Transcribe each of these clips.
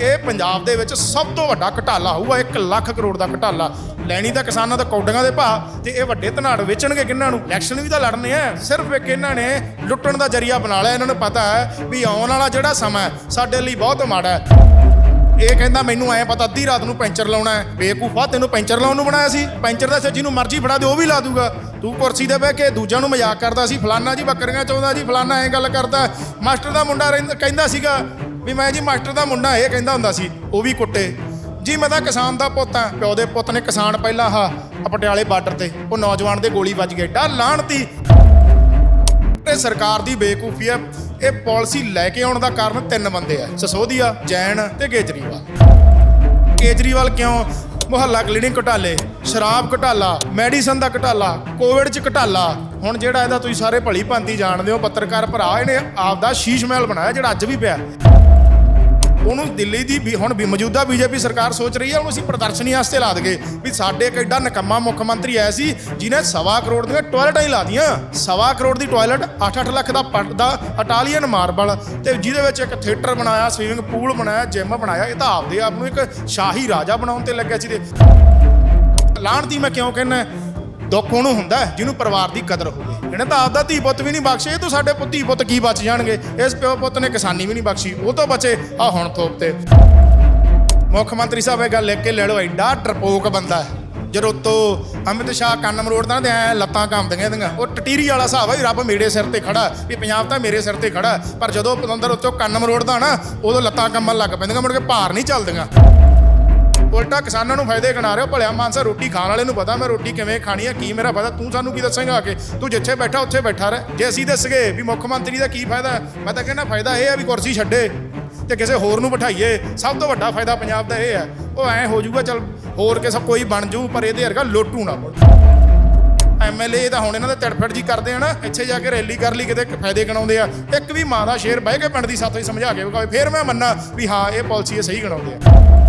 ਇਹ ਪੰਜਾਬ ਦੇ ਵਿੱਚ ਸਭ ਤੋਂ ਵੱਡਾ ਘਟਾਲਾ ਹੋਊਗਾ 1 ਲੱਖ ਕਰੋੜ ਦਾ ਘਟਾਲਾ। ਲੈਣੀ ਤਾਂ ਕਿਸਾਨਾਂ ਦਾ ਕੌਡੀਆਂ ਦੇ ਭਾਅ ਤੇ ਇਹ ਵੱਡੇ ਧਨਾੜ ਵੇਚਣਗੇ ਕਿੰਨਾਂ ਨੂੰ? ਇਲੈਕਸ਼ਨ ਵੀ ਤਾਂ ਲੜਨੇ ਆ। ਸਿਰਫ ਇੱਕ ਇਹਨਾਂ ਨੇ ਲੁੱਟਣ ਦਾ ਜਰੀਆ ਬਣਾ ਲਿਆ। ਇਹਨਾਂ ਨੂੰ ਪਤਾ ਹੈ ਵੀ ਆਉਣ ਵਾਲਾ ਜਿਹੜਾ ਸਮਾਂ ਸਾਡੇ ਲਈ ਬਹੁਤ ਮਾੜਾ ਹੈ। ਇਹ ਕਹਿੰਦਾ, ਮੈਨੂੰ ਐ ਪਤਾ, ਅੱਧੀ ਰਾਤ ਨੂੰ ਪੈਂਚਰ ਲਾਉਣਾ ਹੈ। ਬੇਕੂਫਾ, ਤੈਨੂੰ ਪੈਂਚਰ ਲਾਉਣ ਨੂੰ ਬਣਾਇਆ ਸੀ। ਪੈਂਚਰ ਦਾ ਸਿਰ ਜਿਹਨੂੰ ਮਰਜ਼ੀ ਫੜਾ ਦੇ, ਉਹ ਵੀ ਲਾ ਦੂਗਾ। ਤੂੰ ਕੁਰਸੀ ਤੇ ਬਹਿ ਕੇ ਦੂਜਿਆਂ ਨੂੰ ਮਜ਼ਾਕ ਕਰਦਾ ਸੀ, ਫਲਾਨਾ ਜੀ ਬੱਕਰੀਆਂ ਚਾਹੁੰਦਾ ਜੀ, ਫਲਾਨਾ ਐ ਗੱਲ ਕਰਦਾ ਮਾਸਟਰ ਦਾ ਮੁੰਡਾ ਰਹਿੰਦਾ- ਕਹਿੰਦਾ ਸੀਗਾ ਵੀ ਮੈਂ ਜੀ ਮਾਸਟਰ ਦਾ ਮੁੰਡਾ ਇਹ ਕਹਿੰਦਾ ਹੁੰਦਾ ਸੀ, ਉਹ ਵੀ ਕੁੱਟੇ। ਜੀ ਮੈਂ ਤਾਂ ਕਿਸਾਨ ਦਾ ਪੁੱਤ ਆ ਪਿਓ ਦੇ ਪੁੱਤ ਨੇ ਕਿਸਾਨ ਪਹਿਲਾਂ ਆਹ ਪਟਿਆਲੇ ਬਾਰਡਰ ਤੇ, ਉਹ ਨੌਜਵਾਨ ਦੇ ਗੋਲੀ ਵੱਜ ਗਈ ਡਾ ਲਾਹਣਤੀ ਇਹ ਸਰਕਾਰ ਦੀ ਬੇਕੂਫੀ ਹੈ, ਇਹ ਪਾਲਿਸੀ ਲੈ ਕੇ ਆਉਣ ਦਾ ਕਾਰਨ ਤਿੰਨ ਬੰਦੇ ਆ, ਸਸੋਦੀਆ, ਜੈਨ ਤੇ ਕੇਜਰੀਵਾਲ। ਕੇਜਰੀਵਾਲ ਕਿਉਂ? ਮੁਹੱਲਾ ਕਲੀਨਿਕ ਘਟਾਲੇ, ਸ਼ਰਾਬ ਘਟਾਲਾ, ਮੈਡੀਸਨ ਦਾ ਘਟਾਲਾ, ਕੋਵਿਡ ਚ ਘਟਾਲਾ। ਹੁਣ ਜਿਹੜਾ ਇਹਦਾ ਤੁਸੀਂ ਸਾਰੇ ਭਲੀ ਭਾਂਤੀ ਜਾਣਦੇ ਹੋ, ਪੱਤਰਕਾਰ ਭਰਾ, ਇਹਨੇ ਆਪ ਦਾ ਸ਼ੀਸ਼ ਮਹਿਲ ਬਣਾਇਆ, ਜਿਹੜਾ ਅੱਜ ਵੀ ਪਿਆ। ਉਹਨੂੰ ਦਿੱਲੀ ਦੀ ਵੀ ਹੁਣ ਵੀ ਮੌਜੂਦਾ ਬੀਜੇਪੀ ਸਰਕਾਰ ਸੋਚ ਰਹੀ ਹੈ, ਉਹਨੂੰ ਅਸੀਂ ਪ੍ਰਦਰਸ਼ਨੀ ਵਾਸਤੇ ਲਾ ਦਗੇ ਵੀ ਸਾਡੇ ਇੱਕ ਐਡਾ ਨਕੰਮਾ ਮੁੱਖ ਮੰਤਰੀ ਆਇਆ ਸੀ, ਜਿਹਨੇ ਸਵਾ ਕਰੋੜ ਦੀਆਂ ਟਾਇਲਟਾਂ ਹੀ ਲਾ ਦੀਆਂ ਸਵਾ ਕਰੋੜ ਦੀ ਟਾਇਲਟ 8-8 ਲੱਖ ਦਾ ਪੜਦਾ ਇਟਾਲੀਅਨ ਮਾਰਬਲ ਤੇ ਜਿਹਦੇ ਵਿੱਚ ਇੱਕ ਥੀਏਟਰ ਬਣਾਇਆ, ਸਵੀਮਿੰਗ ਪੂਲ ਬਣਾਇਆ, ਜਿਮ ਬਣਾਇਆ, ਇਹ ਤਾਂ ਆਪਦੇ ਆਪ ਨੂੰ ਇੱਕ ਸ਼ਾਹੀ ਰਾਜਾ ਬਣਾਉਣ ਤੇ ਲੱਗਿਆ ਸੀ ਤੇ। ਲਾਹਣ ਦੀ ਮੈਂ ਕਿਉਂ ਕਹਿੰਦਾ ਦੁੱਖ ਉਹਨੂੰ ਹੁੰਦਾ ਜਿਹਨੂੰ ਪਰਿਵਾਰ ਦੀ ਕਦਰ ਹੋਵੇ। ਇਹਨੇ ਤਾਂ ਆਪਦਾ ਧੀ ਪੁੱਤ ਵੀ ਨਹੀਂ ਬਖਸ਼ੇ, ਇਹ ਤੋਂ ਸਾਡੇ ਪੁੱਤ ਧੀ ਪੁੱਤ ਕੀ ਬਚ ਜਾਣਗੇ? ਇਸ ਪਿਓ ਪੁੱਤ ਨੇ ਕਿਸਾਨੀ ਵੀ ਨਹੀਂ ਬਖਸ਼ੀ, ਉਹ ਤੋਂ ਬਚੇ ਆ ਹੁਣ ਥੋਪ ਤੇ ਮੁੱਖ ਮੰਤਰੀ ਸਾਹਿਬ ਇਹ ਗੱਲ ਲਿਖ ਕੇ ਲੈ ਲਓ, ਐਡਾ ਟਰਪੋਕ ਬੰਦਾ ਹੈ। ਜਦੋਂ ਤੋਂ ਅਮਿਤ ਸ਼ਾਹ ਕੰਨ ਮਰੋੜਦਾ ਤੇ ਐ ਲੱਤਾਂ ਕੰਮਦੀਆਂ ਇਹਦੀਆਂ। ਉਹ ਟਟੀਰੀ ਵਾਲਾ ਹਿਸਾਬ ਆ ਵੀ ਰੱਬ ਮੇਰੇ ਸਿਰ ਤੇ ਖੜਾ ਵੀ ਪੰਜਾਬ ਤਾਂ ਮੇਰੇ ਸਿਰ ਤੇ ਖੜਾ ਪਰ ਜਦੋਂ ਪਤੰਦਰ ਉੱਤੋਂ ਕੰਨ ਮਰੋੜਦਾ ਨਾ, ਉਦੋਂ ਲੱਤਾਂ ਕੰਮਣ ਲੱਗ ਪੈਂਦੀਆਂ, ਮੁੜ ਕੇ ਭਾਰ ਨਹੀਂ ਚੱਲਦੀਆਂ। ਉਲਟਾ ਕਿਸਾਨਾਂ ਨੂੰ ਫਾਇਦੇ ਗਿਣਾ ਰਹੇ ਹੋ। ਭਲਿਆ ਮਾਨਸਾ ਰੋਟੀ ਖਾਣ ਵਾਲੇ ਨੂੰ ਪਤਾ ਮੈਂ ਰੋਟੀ ਕਿਵੇਂ ਖਾਣੀ ਹੈ, ਕੀ ਮੇਰਾ ਫਾਇਦਾ, ਤੂੰ ਸਾਨੂੰ ਕੀ ਦੱਸੇਂਗਾ ਆ ਕੇ? ਤੂੰ ਜਿੱਥੇ ਬੈਠਾ, ਉੱਥੇ ਬੈਠਾ ਰਹਿ। ਜੇ ਅਸੀਂ ਦੱਸਗੇ ਵੀ ਮੁੱਖ ਮੰਤਰੀ ਦਾ ਕੀ ਫਾਇਦਾ ਮੈਂ ਤਾਂ ਕਹਿੰਦਾ ਫਾਇਦਾ ਇਹ ਹੈ ਵੀ ਕੁਰਸੀ ਛੱਡੇ ਤੇ ਕਿਸੇ ਹੋਰ ਨੂੰ ਬਿਠਾਈਏ। ਸਭ ਤੋਂ ਵੱਡਾ ਫਾਇਦਾ ਪੰਜਾਬ ਦਾ ਇਹ ਹੈ। ਉਹ ਐ ਹੋ ਜਾਊਗਾ, ਚਲ ਹੋਰ ਕਿਸੇ ਕੋਈ ਬਣ ਜੂ ਪਰ ਇਹਦੇ ਵਰਗਾ ਲੋਟੂ ਨਾ ਬਣ ਐਮਐਲਏ ਤਾਂ ਹੁਣ ਇਹਨਾਂ ਦੇ ਤੜਫੜ ਜੀ ਕਰਦੇ ਆ ਨਾ, ਇੱਥੇ ਜਾ ਕੇ ਰੈਲੀ ਕਰ ਲਈ, ਕਿਤੇ ਫਾਇਦੇ ਗਣਾਉਂਦੇ ਆ। ਇੱਕ ਵੀ ਮਾਂ ਦਾ ਸ਼ੇਰ ਬਹਿ ਕੇ ਪਿੰਡ ਦੀ ਸਾਥੋਂ ਹੀ ਸਮਝਾ ਕੇ ਵਿਖਾਵੇ, ਫਿਰ ਮੈਂ ਮੰਨਾਂ ਵੀ ਹਾਂ, ਇਹ ਪਾਲਿਸੀ ਇਹ ਸਹੀ ਗਣਾਉਂਦੇ ਆ।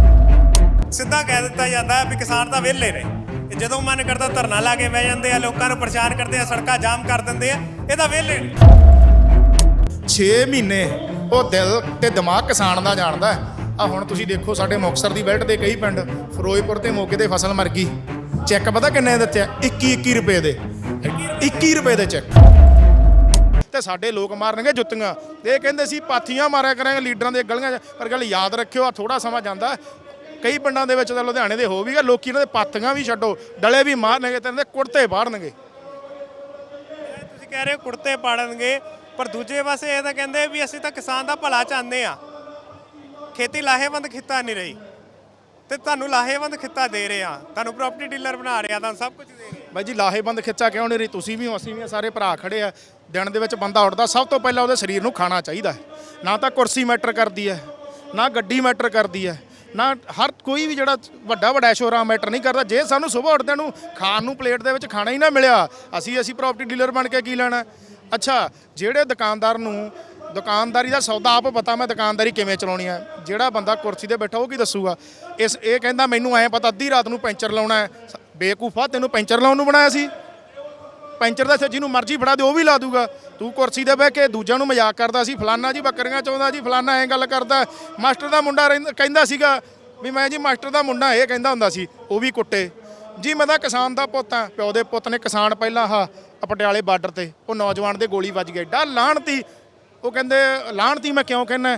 ਸਿੱਧਾ ਕਹਿ ਦਿੱਤਾ ਜਾਂਦਾ ਹੈ ਵੀ ਕਿਸਾਨ ਤਾਂ ਵਿਹਲੇ ਨੇ। ਤੇ ਜਦੋਂ ਮਨ ਕਰਦਾ ਧਰਨਾ ਲਾ ਕੇ ਬਹਿ ਜਾਂਦੇ ਆ, ਲੋਕਾਂ ਨੂੰ ਪਰੇਸ਼ਾਨ ਕਰਦੇ ਆ, ਸੜਕਾਂ ਜਾਮ ਕਰ ਦਿੰਦੇ ਆ, ਇਹ ਤਾਂ ਵਿਹਲੇ ਨੇ। 6 ਮਹੀਨੇ ਉਹ ਦਿਲ ਤੇ ਦਿਮਾਗ ਕਿਸਾਨ ਦਾ ਜਾਣਦਾ ਆ ਹੁਣ ਤੁਸੀਂ ਦੇਖੋ ਸਾਡੇ ਮੁਕਤਸਰ ਦੀ ਬੈਲਟ ਦੇ ਕਈ ਪਿੰਡ, ਫਿਰੋਜ਼ਪੁਰ ਤੇ ਮੋਗੇ ਤੇ ਫਸਲ ਮਰ ਗਈ। ਚੈੱਕ ਪਤਾ ਕਿੰਨੇ ਦਿੱਤੇ ਆ 21 21 ਰੁਪਏ ਦੇ। 21 ਰੁਪਏ ਦੇ ਚੈੱਕ। ਤੇ ਸਾਡੇ ਲੋਕ ਮਾਰਨਗੇ ਜੁੱਤੀਆਂ। ਤੇ ਇਹ ਕਹਿੰਦੇ ਸੀ, ਪਾਥੀਆਂ ਮਾਰਿਆ ਕਰਾਂਗੇ, ਲੀਡਰਾਂ ਦੇ ਗਲੀਆਂ 'ਚ। ਪਰ ਗੱਲ ਯਾਦ ਰੱਖਿਓ ਆ ਥੋੜਾ ਸਮਾਂ ਜਾਂਦਾ ਕਈ ਪਿੰਡਾਂ ਦੇ ਵਿੱਚ ਤਾਂ ਲੁਧਿਆਣੇ ਦੇ ਹੋ ਵੀ ਗਏ ਲੋਕੀ ਇਹਨਾਂ ਦੇ ਪਾਥੀਆਂ ਵੀ ਛੱਡੋ ਡਲੇ ਵੀ ਮਾਰਨਗੇ ਤੇ ਇਹਨਾਂ ਦੇ ਕੁੜਤੇ ਪਾੜਨਗੇ। ਤੁਸੀਂ ਕਹਿ ਰਹੇ ਹੋ ਕੁੜਤੇ ਪਾੜਨਗੇ ਪਰ ਦੂਜੇ ਪਾਸੇ ਇਹ ਤਾਂ ਕਹਿੰਦੇ ਵੀ ਅਸੀਂ ਤਾਂ ਕਿਸਾਨ ਦਾ ਭਲਾ ਚਾਹੁੰਦੇ ਆ ਖੇਤੀ ਲਾਹੇਵੰਦ ਖਿੱਤਾ ਨਹੀਂ ਰਹੀ। ਤੇ ਤੁਹਾਨੂੰ ਲਾਹੇਵੰਦ ਖਿੱਤਾ ਦੇ ਰਹੇ ਆ ਤੁਹਾਨੂੰ ਪ੍ਰਾਪਰਟੀ ਡੀਲਰ ਬਣਾ ਰਹੇ ਆ ਤੁਹਾਨੂੰ ਸਭ ਕੁਝ ਦੇ ਰਹੇ ਬਾਈ ਜੀ ਲਾਹੇਬੰਦ ਖਿੱਚਾ ਕਿਉਂ ਨਹੀਂ ਰਹੀ? ਤੁਸੀਂ ਵੀ ਹੋ ਅਸੀਂ ਵੀ ਸਾਰੇ ਭਰਾ ਖੜੇ ਆ। ਦਿਨ ਦੇ ਵਿੱਚ ਬੰਦਾ ਉੱਠਦਾ ਸਭ ਤੋਂ ਪਹਿਲਾਂ ਉਹਦੇ ਸਰੀਰ ਨੂੰ ਖਾਣਾ ਚਾਹੀਦਾ ਹੈ। ਨਾ ਤਾਂ ਕੁਰਸੀ ਮੈਟਰ ਕਰਦੀ ਹੈ ਨਾ ਗੱਡੀ ਮੈਟਰ ਕਰਦੀ ਹੈ। ਨਾ, ਹਰ ਕੋਈ ਵੀ ਜਿਹੜਾ ਵੱਡਾ ਵੱਡਾ ਐਸ਼ੋਰਾ ਮੈਟਰ ਨਹੀਂ ਕਰਦਾ, ਜੇ ਸਾਨੂੰ ਸਵੇਰ ਉੱਠਦਿਆਂ ਨੂੰ ਖਾਣ ਨੂੰ ਪਲੇਟ ਦੇ ਵਿੱਚ ਖਾਣਾ ਹੀ ਨਾ ਮਿਲਿਆ, ਅਸੀਂ ਅਸੀਂ ਪ੍ਰਾਪਰਟੀ ਡੀਲਰ ਬਣ ਕੇ ਕੀ ਲੈਣਾ? ਅੱਛਾ, ਜਿਹੜੇ ਦੁਕਾਨਦਾਰ ਨੂੰ, ਦੁਕਾਨਦਾਰੀ ਦਾ ਸੌਦਾ ਆਪ ਪਤਾ ਮੈਂ ਦੁਕਾਨਦਾਰੀ ਕਿਵੇਂ ਚਲਾਉਣੀ ਹੈ ਜਿਹੜਾ ਬੰਦਾ ਕੁਰਸੀ ਤੇ ਬੈਠਾ ਉਹ ਕੀ ਦੱਸੂਗਾ? ਇਸ, ਇਹ ਕਹਿੰਦਾ ਮੈਨੂੰ ਐ ਪਤਾ, ਅੱਧੀ ਰਾਤ ਨੂੰ ਪੈਂਚਰ ਲਾਉਣਾ ਹੈ। ਬੇਕੂਫਾ ਤੈਨੂੰ ਪੈਂਚਰ ਲਾਉਣ ਨੂੰ ਬਣਾਇਆ ਸੀ। ਪੈਂਚਰ ਦਾ ਇੱਥੇ ਜਿਹਨੂੰ ਮਰਜ਼ੀ ਫੜਾ ਦੇ, ਉਹ ਵੀ ਲਾ ਦੂਗਾ। ਤੂੰ ਕੁਰਸੀ ਤੇ ਬਹਿ ਕੇ ਦੂਜਿਆਂ ਨੂੰ ਮਜ਼ਾਕ ਕਰਦਾ ਸੀ, ਫਲਾਨਾ ਜੀ ਬੱਕਰੀਆਂ ਚਾਹੁੰਦਾ ਜੀ, ਫਲਾਨਾ ਐਂ ਗੱਲ ਕਰਦਾ। ਮਾਸਟਰ ਦਾ ਮੁੰਡਾ ਰਹਿੰਦਾ- ਕਹਿੰਦਾ ਸੀਗਾ ਵੀ ਮੈਂ ਜੀ ਮਾਸਟਰ ਦਾ ਮੁੰਡਾ ਇਹ ਕਹਿੰਦਾ ਹੁੰਦਾ ਸੀ, ਉਹ ਵੀ ਕੁੱਟੇ। ਜੀ ਮੈਂ ਤਾਂ ਕਿਸਾਨ ਦਾ ਪੁੱਤ ਆ ਪਿਓ ਦੇ ਪੁੱਤ ਨੇ ਕਿਸਾਨ ਪਹਿਲਾਂ ਆਹ ਪਟਿਆਲੇ ਬਾਰਡਰ ਤੇ, ਉਹ ਨੌਜਵਾਨ ਦੇ ਗੋਲੀ ਵੱਜ ਗਈ। ਡਾ ਲਾਹਣਤੀ, ਉਹ ਕਹਿੰਦੇ, ਲਾਹਣਤੀ ਮੈਂ ਕਿਉਂ ਕਹਿੰਦਾ,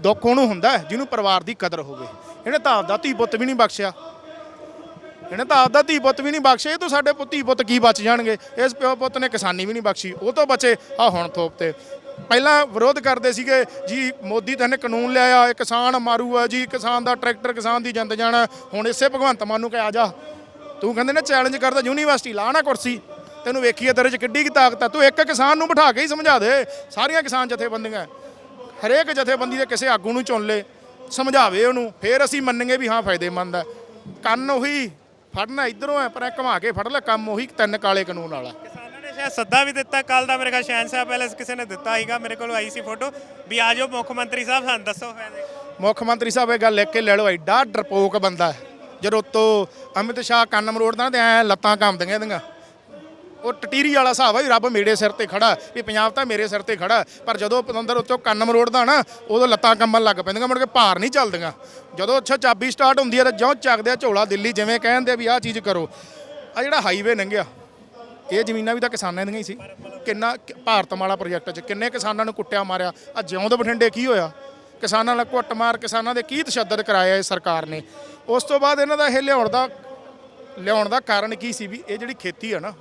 ਦੁੱਖ ਉਹਨੂੰ ਹੁੰਦਾ ਜਿਹਨੂੰ ਪਰਿਵਾਰ ਦੀ ਕਦਰ ਹੋਵੇ। ਇਹਨੇ ਤਾਂ ਆਪਦਾ ਧੀ ਪੁੱਤ ਵੀ ਨਹੀਂ ਬਖਸ਼ਿਆ। ਇਹਨੇ ਤਾਂ ਆਪਦਾ ਧੀ ਪੁੱਤ ਵੀ ਨਹੀਂ ਬਖਸ਼ੇ ਤੂੰ ਸਾਡੇ ਪੁੱਤ ਧੀ ਪੁੱਤ ਕੀ ਬਚ ਜਾਣਗੇ? ਇਸ ਪਿਓ ਪੁੱਤ ਨੇ ਕਿਸਾਨੀ ਵੀ ਨਹੀਂ ਬਖਸ਼ੀ, ਉਹ ਤੋਂ ਬਚੇ ਆ ਹੁਣ ਥੋਪ ਤੇ। ਪਹਿਲਾਂ ਵਿਰੋਧ ਕਰਦੇ ਸੀਗੇ, ਜੀ ਮੋਦੀ ਤਾਂ ਨੇ ਕਾਨੂੰਨ ਲਿਆਇਆ, ਇਹ ਕਿਸਾਨ ਆ ਜੀ, ਕਿਸਾਨ ਦਾ ਟਰੈਕਟਰ ਕਿਸਾਨ ਦੀ ਜਿੰਦ ਜਾਣਾ, ਹੁਣ ਇਸੇ ਭਗਵੰਤ ਮਾਨ ਨੂੰ ਕਹਿ ਆ ਜਾ। ਤੂੰ ਕਹਿੰਦੇ ਨੇ ਚੈਲੰਜ ਕਰਦਾ ਯੂਨੀਵਰਸਿਟੀ ਲਾ ਨਾ ਕੁਰਸੀ। ਤੈਨੂੰ ਵੇਖੀਏ ਤੇਰੇ 'ਚ ਕਿੱਡੀ ਕੀ ਤਾਕਤ ਆ, ਤੂੰ ਇੱਕ ਕਿਸਾਨ ਨੂੰ ਬਿਠਾ ਕੇ ਹੀ ਸਮਝਾ ਦੇ, ਸਾਰੀਆਂ ਕਿਸਾਨ ਜਥੇਬੰਦੀਆਂ। ਹਰੇਕ ਜਥੇਬੰਦੀ ਦੇ ਕਿਸੇ ਆਗੂ ਨੂੰ ਚੁਣ ਲੈ, ਸਮਝਾਵੇ ਉਹਨੂੰ, ਫੇਰ ਅਸੀਂ ਮੰਨਾਂਗੇ ਵੀ ਹਾਂ ਫਾਇਦੇਮੰਦ ਹੈ ਕੰਨ ਉਹੀ ਫੜਨਾ ਇਧਰੋਂ ਹੈ ਪਰ ਐਂ ਘੁਮਾ ਕੇ ਫੜ ਲੈ ਕੰਮ ਉਹੀ ਤਿੰਨ ਕਾਲੇ ਕਾਨੂੰਨ ਵਾਲਾ। ਕਿਸਾਨਾਂ ਨੇ ਸ਼ਾਇਦ ਸੱਦਾ ਵੀ ਦਿੱਤਾ ਕੱਲ ਦਾ ਮੇਰੇ ਕੋਲ ਸ਼ਹਿਨਸ਼ਾਹ ਪੈਲੇਸ ਕਿਸੇ ਨੇ ਦਿੱਤਾ ਸੀਗਾ ਮੇਰੇ ਕੋਲ ਆਈ ਸੀ ਫੋਟੋ। ਵੀ ਆ ਜਾਓ ਮੁੱਖ ਮੰਤਰੀ ਸਾਹਿਬ ਸਾਨੂੰ ਦੱਸੋ ਫਾਇਦੇ। ਮੁੱਖ ਮੰਤਰੀ ਸਾਹਿਬ ਇਹ ਗੱਲ ਲਿਖ ਕੇ ਲੈ ਲਓ ਐਡਾ ਡਰਪੋਕ ਬੰਦਾ ਜਦੋਂ ਤੋਂ ਅਮਿਤ ਸ਼ਾਹ ਕੰਨ ਮਰੋੜਦਾ ਤੇ ਐ ਲੱਤਾਂ ਕੰਮਦੀਆਂ ਇਹਦੀਆਂ। ਉਹ ਟਟੀਰੀ ਵਾਲਾ ਹਿਸਾਬ ਆ ਵੀ ਰੱਬ ਮੇਰੇ ਸਿਰ ਤੇ ਖੜਾ, ਵੀ ਪੰਜਾਬ ਤਾਂ ਮੇਰੇ ਸਿਰ ਤੇ ਖੜਾ। ਪਰ ਜਦੋਂ ਪਤੰਦਰ ਉੱਤੋਂ ਕੰਨ ਮਰੋੜਦਾ ਨਾ, ਉਦੋਂ ਲੱਤਾਂ ਕੰਬਣ ਲੱਗ ਪੈਂਦੀਆਂ, ਮੁੜ ਕੇ ਭਾਰ ਨਹੀਂ ਚੱਲਦੀਆਂ। ਜਦੋਂ ਅੱਛਾ ਚਾਬੀ ਸਟਾਰਟ ਹੁੰਦੀ ਹੈ ਤਾਂ ਜਿਉਂ ਚੱਕਦੇ ਆ ਝੋਲਾ ਦਿੱਲੀ, ਜਿਵੇਂ ਕਹਿੰਦੇ ਆ ਵੀ ਆਹ ਚੀਜ਼ ਕਰੋ। ਆ ਜਿਹੜਾ ਹਾਈਵੇ ਲੰਘਿਆ, ਇਹ ਜ਼ਮੀਨਾਂ ਵੀ ਤਾਂ ਕਿਸਾਨਾਂ ਦੀਆਂ ਹੀ ਸੀ। ਕਿੰਨਾ ਕਿ- ਭਾਰਤ ਮਾਲਾ ਪ੍ਰੋਜੈਕਟ 'ਚ ਕਿੰਨੇ ਕਿਸਾਨਾਂ ਨੂੰ ਕੁੱਟਿਆ ਮਾਰਿਆ। ਆ ਜਿਉਂਦ ਬਠਿੰਡੇ ਕੀ ਹੋਇਆ? ਕਿਸਾਨਾਂ ਨਾਲ ਕੁੱਟ ਮਾਰ, ਕਿਸਾਨਾਂ ਦੇ ਕੀ ਤਸ਼ੱਦਦ ਕਰਾਇਆ ਇਹ ਸਰਕਾਰ ਨੇ? ਉਸ ਤੋਂ ਬਾਅਦ ਇਹਨਾਂ ਦਾ ਇਹ ਲਿਆਉਣ ਦਾ ਲਿਆਉਣ ਦਾ ਕਾਰਨ ਕੀ ਸੀ ਵੀ ਇਹ ਜਿਹੜੀ ਖੇਤੀ ਆ ਨਾ